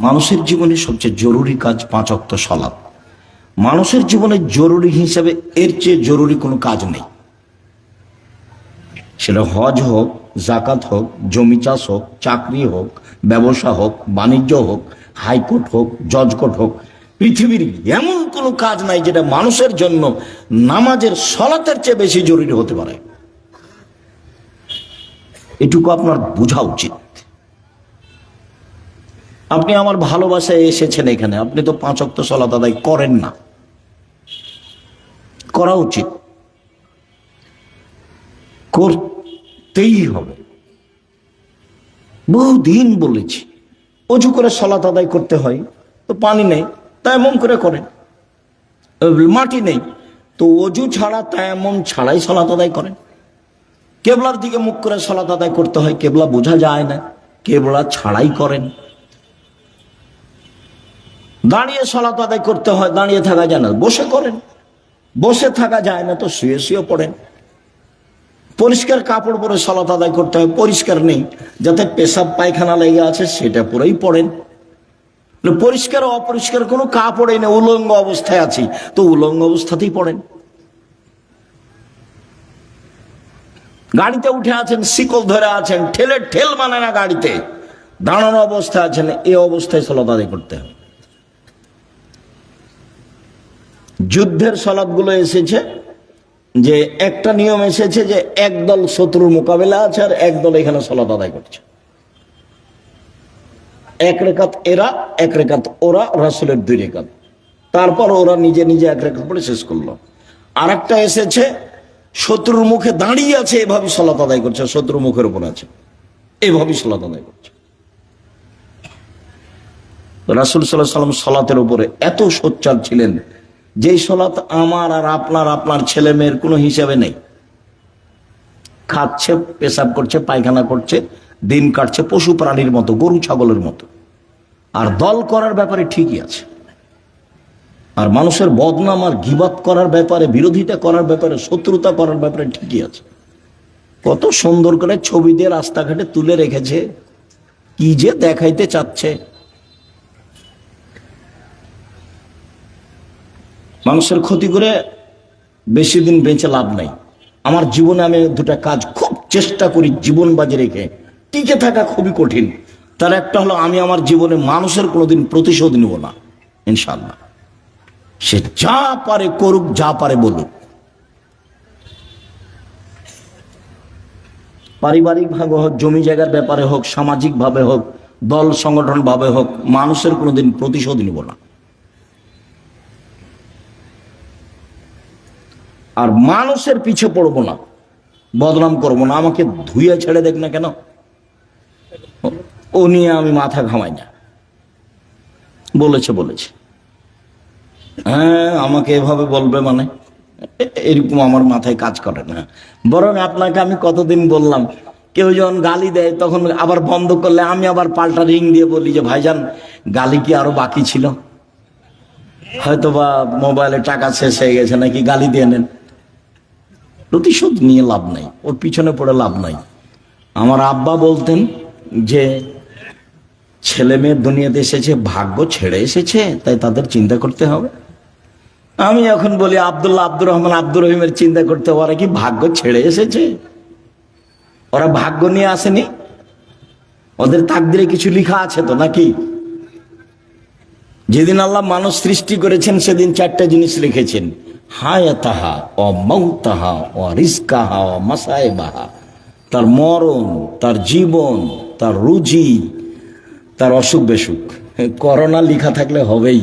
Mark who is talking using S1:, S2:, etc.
S1: মানুষের জীবনে সবচেয়ে জরুরি কাজ পাঁচ অক্ত সলাপ। মানুষের জীবনে জরুরি হিসাবে এর চেয়ে জরুরি কোনো কাজ নেই। সেটা হজ হোক, জাকাত হোক, জমি চাষ হোক, চাকরি হোক, ব্যবসা হোক, বাণিজ্য হোক, হাইকোর্ট হোক, জজ কোর্ট হোক, পৃথিবীর এমন কোনো কাজ নাই যেটা মানুষের জন্য নামাজের সলাতের চেয়ে বেশি জরুরি হতে পারে। এটুকু আপনার বোঝা উচিত। আপনি আমার ভালোবাসায় এসেছেন এখানে। আপনি তো পাঁচ অক্ত সলাত আদায় করেন না। করা উচিত। করতেই হবে। বহুদিন বলেছি, অজু করে সলাত আদায় করতে হয়, তো পানি নেই তায়ামম করে করেন। মাটি নেই, তো অজু ছাড়া তায়ামম ছাড়াই সলাত আদায় করেন। কেবলার দিকে মুখ করে সলাত আদায় করতে হয়, কেবলা বোঝা যায় না, কেবলা ছাড়াই করেন। দাঁড়িয়ে সলাত আদায় করতে হয়, দাঁড়িয়ে থাকা যায় না। বসে করেন। বসে থাকা যায় না তো শুয়ে শুয়ে পড়েন। পরিষ্কার কাপড় পরে সলাত আদায় করতে হয়, পরিষ্কার নেই। যাতে পেশাব পায়খানা লেগে আছে, সেটা পরেই পড়েন। পরিষ্কার অপরিষ্কার কোনো কাপড়ে নেই উলঙ্গ অবস্থায় আছি, তো উলঙ্গ অবস্থাতেই পড়েন। গাড়িতে উঠে আছেন, শিকল ধরে আছেন, ঠেলে ঠেল মানে না গাড়িতে। দাঁড়ানো অবস্থায় আছেন, এ অবস্থায় সলাত আদায় করতে হবে যুদ্ধের সলাদগুলো এসেছে যে একটা নিয়ম এসেছে যে একদল শত্রুর মোকাবেলা আছে আর একদল এখানে সলাত আদায় করছে। এক রেখাত এরা, এক রেখাত ওরা, রাসুলের দুই রেখাত। তারপর ওরা নিজে নিজে এক রেখাত পরে শেষ করল। আর একটা এসেছে, শত্রুর মুখে দাঁড়িয়ে আছে এভাবে সলাত আদায় করছে, শত্রুর মুখের উপর আছে। এভাবেই সলাত আদায় করছে। রাসুল সাল্লাহ সাল্লাম সলাতের উপরে এত সোচ্চার ছিলেন যেই সলাত আমার আর আপনার আপনার ছেলে মেয়ের কোনো হিসাবে নেই। খাচ্ছে, পেশাব করছে, পায়খানা করছে, দিন কাটছে, পশু প্রাণীর মতো, গরু ছাগলের মতো। আর দল করার ব্যাপারে ঠিকই আছে। আর মানুষের বদনাম আর গিবাত করার ব্যাপারে, বিরোধিতা করার ব্যাপারে, শত্রুতা করার ব্যাপারে ঠিকই আছে। কত সুন্দর করে ছবি দিয়ে রাস্তাঘাটে তুলে রেখেছে। কি যে দেখাইতে চাচ্ছে। মানুষের ক্ষতি করে বেশি দিন বেঁচে লাভ নাই। আমার জীবনে আমি দুটা কাজ খুব চেষ্টা করি জীবন বাজে রেখে। টিকে থাকা খুবই কঠিন। তার একটা হলো আমি আমার জীবনে মানুষের কোনোদিন প্রতিশোধ নিব না ইনশাল্লাহ সে যা পারে করুক, যা পারে বলুক। পারিবারিক ভাবে হোক, জমি জায়গার ব্যাপারে হোক, সামাজিক ভাবে হোক, দল সংগঠন ভাবে হোক, মানুষের কোনোদিন প্রতিশোধ নিব না। আর মানুষের পিছে পড়ব না। বদনাম করব না। আমাকে ধুয়ে ছেড়ে দেখ না কেন? ও নিয়ে আমি মাথা ঘামাই না। বলেছে বলেছে। হ্যাঁ আমাকে এভাবে বলবে মানে? এরকম আমার মাথায় কাজ করে না। বরং আপনাকে আমি কতদিন বললাম, কেউ যখন গালি দেয় তখন আবার বন্ধ করলে আমি আবার পাল্টা রিং দিয়ে বলি যে, ভাইজান, গালি কি আরও বাকি ছিল? হয়তো বা মোবাইলে টাকা শেষ হয়ে গেছে, নাকি গালি দিয়ে নেন। প্রতিশোধ নিয়ে লাভ নাই, ওর পিছনে পড়ে লাভ নাই। আমার আব্বা বলতেন যে, ছেলে মেয়ের দুনিয়াতে এসেছে, ভাগ্য ছেড়ে এসেছে, তাই তাদের চিন্তা করতে হবে। আমি এখন বলি, আব্দুল্লাহ আব্দুর রহমান আব্দুর রহিমের চিন্তা করতে ওরা কি ভাগ্য ছেড়ে এসেছে? ওরা ভাগ্য নিয়ে আসেনি? ওদের তাকদিরে কিছু লেখা আছে তো নাকি? যেদিন আল্লাহ মানুষ সৃষ্টি করেছেন, সেদিন চারটা জিনিস লিখেছেন। হায়াতাহা ও মৌতাহা ও রিস্কাহা ও মাসায়বাহা। তার মরণ, তার জীবন, তার রুজি, তার অসুখ বেসুখ করোনা লিখা থাকলে হবেই।